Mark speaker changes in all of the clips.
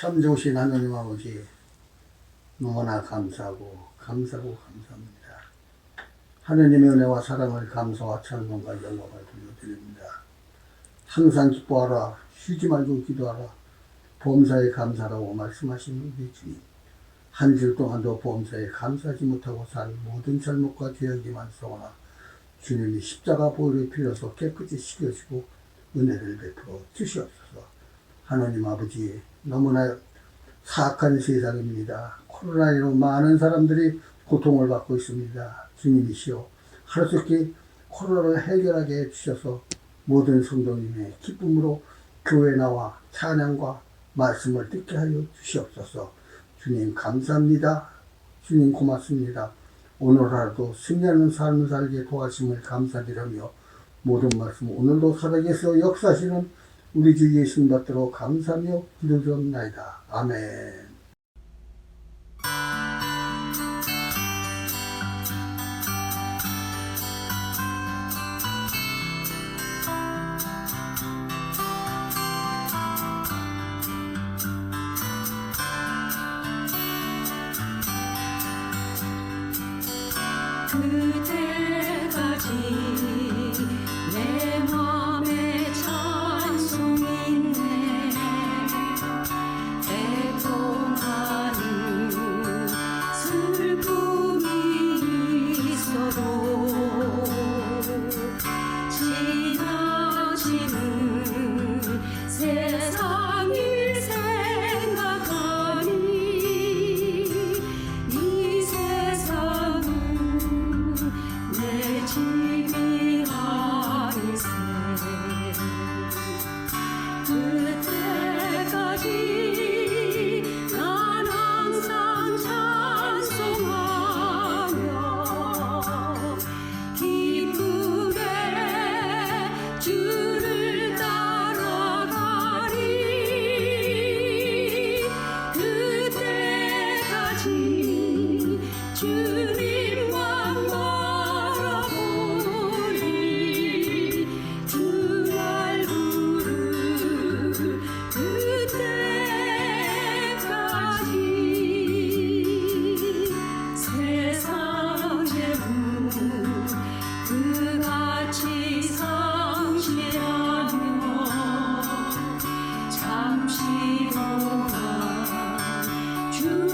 Speaker 1: 참 좋으신 하나님 아버지 너무나 감사하고 감사하고 감사합니다. 하나님의 은혜와 사랑을 감사와 찬송과 영광을 돌려드립니다. 항상 기뻐하라 쉬지 말고 기도하라 범사에 감사라고 말씀하신 우리 주님 한 주 동안도 범사에 감사하지 못하고 산 모든 잘못과 죄악이 많소나 주님이 십자가 보혈을 빌어서 깨끗이 씻겨주고 은혜를 베풀어 주시옵소서. 하나님 아버지 너무나 사악한 세상입니다. 코로나19로 많은 사람들이 고통을 받고 있습니다. 주님이시여 하루속히 코로나를 해결하게 해주셔서 모든 성도님의 기쁨으로 교회 나와 찬양과 말씀을 듣게 하여 주시옵소서. 주님 감사합니다. 주님 고맙습니다. 오늘 하루도 승리하는 삶을 살게 도와주심을 감사드리며 모든 말씀 오늘도 살아계서 역사하시는 우리 주 예수님 받도록 감사하며 기도드립니다. 아멘.
Speaker 2: 그 동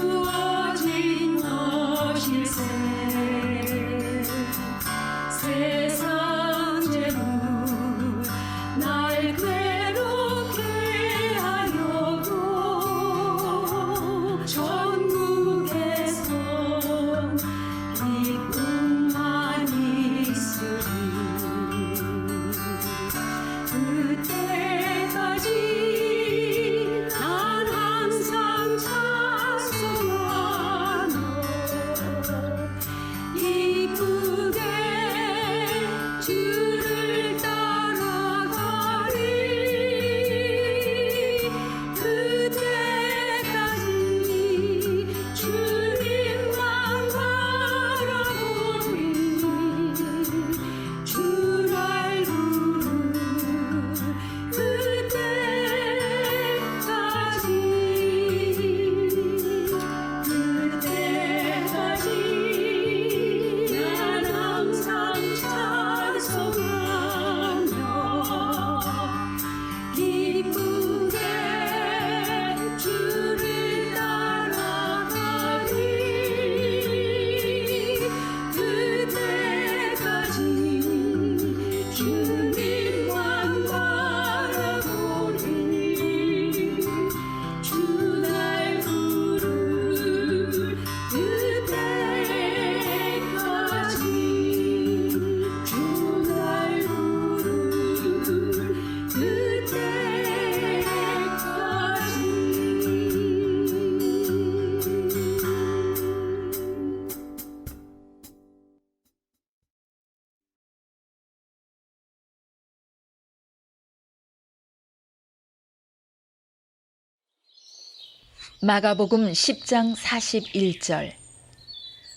Speaker 3: 마가복음 10장 41절.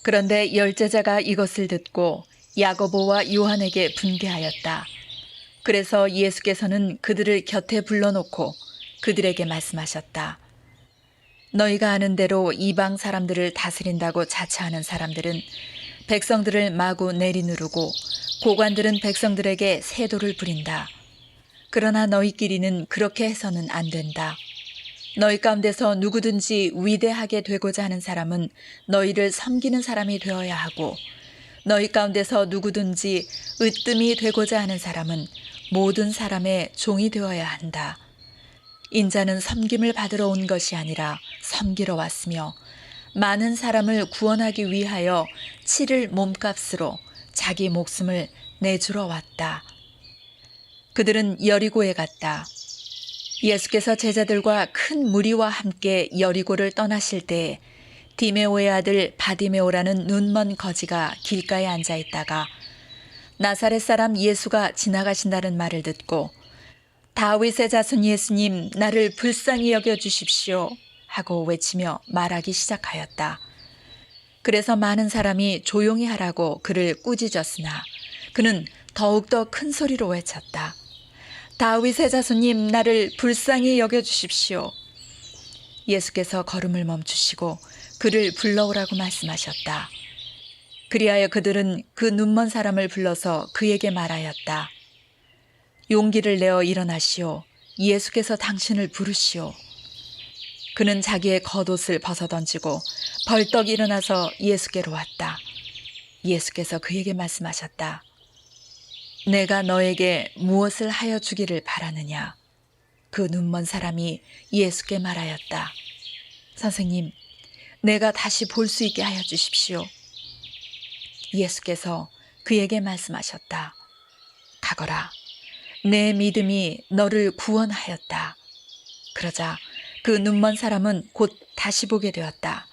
Speaker 3: 그런데 열제자가 이것을 듣고 야고보와 요한에게 분개하였다. 그래서 예수께서는 그들을 곁에 불러놓고 그들에게 말씀하셨다. 너희가 아는 대로 이방 사람들을 다스린다고 자처하는 사람들은 백성들을 마구 내리누르고 고관들은 백성들에게 세도를 부린다. 그러나 너희끼리는 그렇게 해서는 안 된다. 너희 가운데서 누구든지 위대하게 되고자 하는 사람은 너희를 섬기는 사람이 되어야 하고 너희 가운데서 누구든지 으뜸이 되고자 하는 사람은 모든 사람의 종이 되어야 한다. 인자는 섬김을 받으러 온 것이 아니라 섬기러 왔으며 많은 사람을 구원하기 위하여 치를 몸값으로 자기 목숨을 내주러 왔다. 그들은 여리고에 갔다. 예수께서 제자들과 큰 무리와 함께 여리고를 떠나실 때 디메오의 아들 바디메오라는 눈먼 거지가 길가에 앉아 있다가 나사렛 사람 예수가 지나가신다는 말을 듣고 다윗의 자손 예수님 나를 불쌍히 여겨 주십시오 하고 외치며 말하기 시작하였다. 그래서 많은 사람이 조용히 하라고 그를 꾸짖었으나 그는 더욱더 큰 소리로 외쳤다. 다윗의 자손님 나를 불쌍히 여겨 주십시오. 예수께서 걸음을 멈추시고 그를 불러오라고 말씀하셨다. 그리하여 그들은 그 눈먼 사람을 불러서 그에게 말하였다. 용기를 내어 일어나시오. 예수께서 당신을 부르시오. 그는 자기의 겉옷을 벗어던지고 벌떡 일어나서 예수께로 왔다. 예수께서 그에게 말씀하셨다. 내가 너에게 무엇을 하여 주기를 바라느냐? 그 눈먼 사람이 예수께 말하였다. 선생님, 내가 다시 볼 수 있게 하여 주십시오. 예수께서 그에게 말씀하셨다. 가거라. 내 믿음이 너를 구원하였다. 그러자 그 눈먼 사람은 곧 다시 보게 되었다.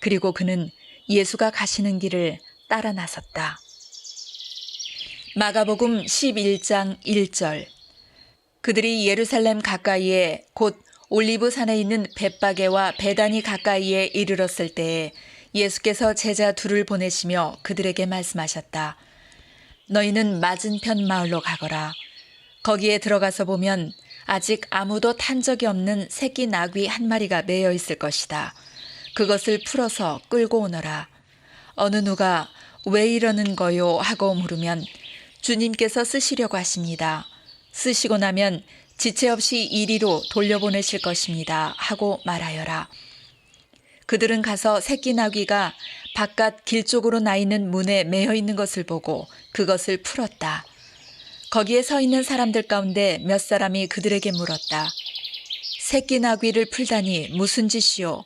Speaker 3: 그리고 그는 예수가 가시는 길을 따라 나섰다. 마가복음 11장 1절 그들이 예루살렘 가까이에 곧 올리브 산에 있는 벳바게와 베단이 가까이에 이르렀을 때에 예수께서 제자 둘을 보내시며 그들에게 말씀하셨다. 너희는 맞은편 마을로 가거라. 거기에 들어가서 보면 아직 아무도 탄 적이 없는 새끼 나귀 한 마리가 매여 있을 것이다. 그것을 풀어서 끌고 오너라. 어느 누가 왜 이러는 거요? 하고 물으면 주님께서 쓰시려고 하십니다. 쓰시고 나면 지체 없이 이리로 돌려보내실 것입니다. 하고 말하여라. 그들은 가서 새끼 나귀가 바깥 길 쪽으로 나 있는 문에 매여 있는 것을 보고 그것을 풀었다. 거기에 서 있는 사람들 가운데 몇 사람이 그들에게 물었다. 새끼 나귀를 풀다니 무슨 짓이요?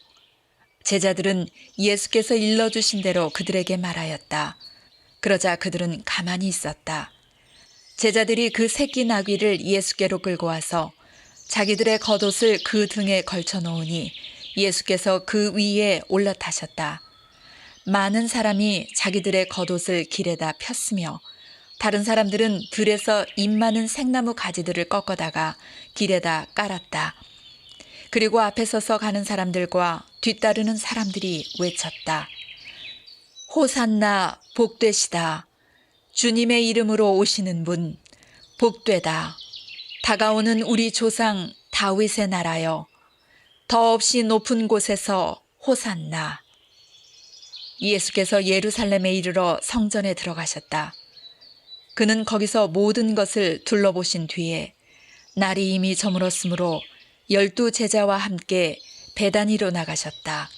Speaker 3: 제자들은 예수께서 일러주신 대로 그들에게 말하였다. 그러자 그들은 가만히 있었다. 제자들이 그 새끼 나귀를 예수께로 끌고 와서 자기들의 겉옷을 그 등에 걸쳐 놓으니 예수께서 그 위에 올라타셨다. 많은 사람이 자기들의 겉옷을 길에다 폈으며 다른 사람들은 들에서 잎 많은 생나무 가지들을 꺾어다가 길에다 깔았다. 그리고 앞에 서서 가는 사람들과 뒤따르는 사람들이 외쳤다. 호산나 복되시다. 주님의 이름으로 오시는 분 복되다. 다가오는 우리 조상 다윗의 나라여. 더없이 높은 곳에서 호산나. 예수께서 예루살렘에 이르러 성전에 들어가셨다. 그는 거기서 모든 것을 둘러보신 뒤에 날이 이미 저물었으므로 열두 제자와 함께 베다니로 나가셨다.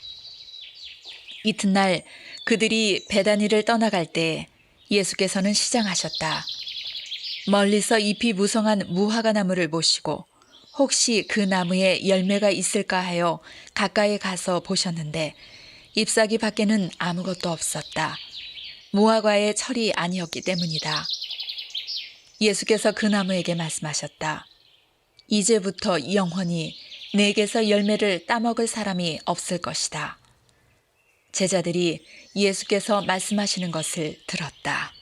Speaker 3: 이튿날 그들이 베다니를 떠나갈 때 예수께서는 시장하셨다. 멀리서 잎이 무성한 무화과 나무를 보시고 혹시 그 나무에 열매가 있을까 하여 가까이 가서 보셨는데 잎사귀 밖에는 아무것도 없었다. 무화과의 철이 아니었기 때문이다. 예수께서 그 나무에게 말씀하셨다. 이제부터 영원히 내게서 열매를 따먹을 사람이 없을 것이다. 제자들이 예수께서 말씀하시는 것을 들었다.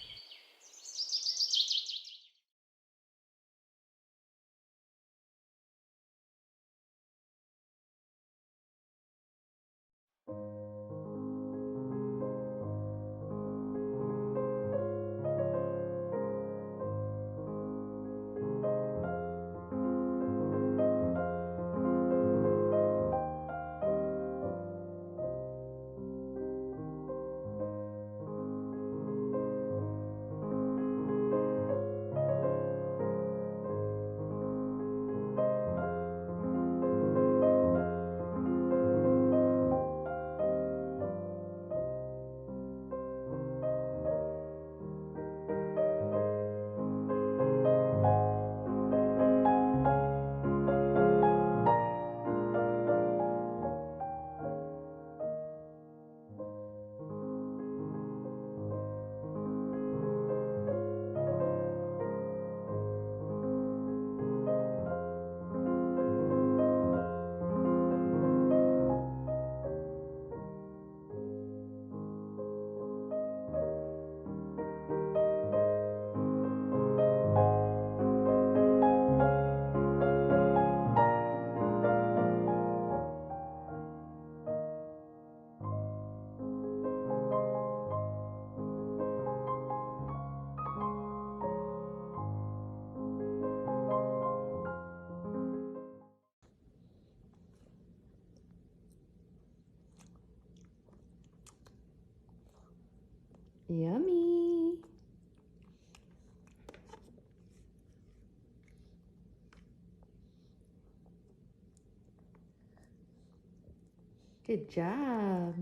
Speaker 4: Good job.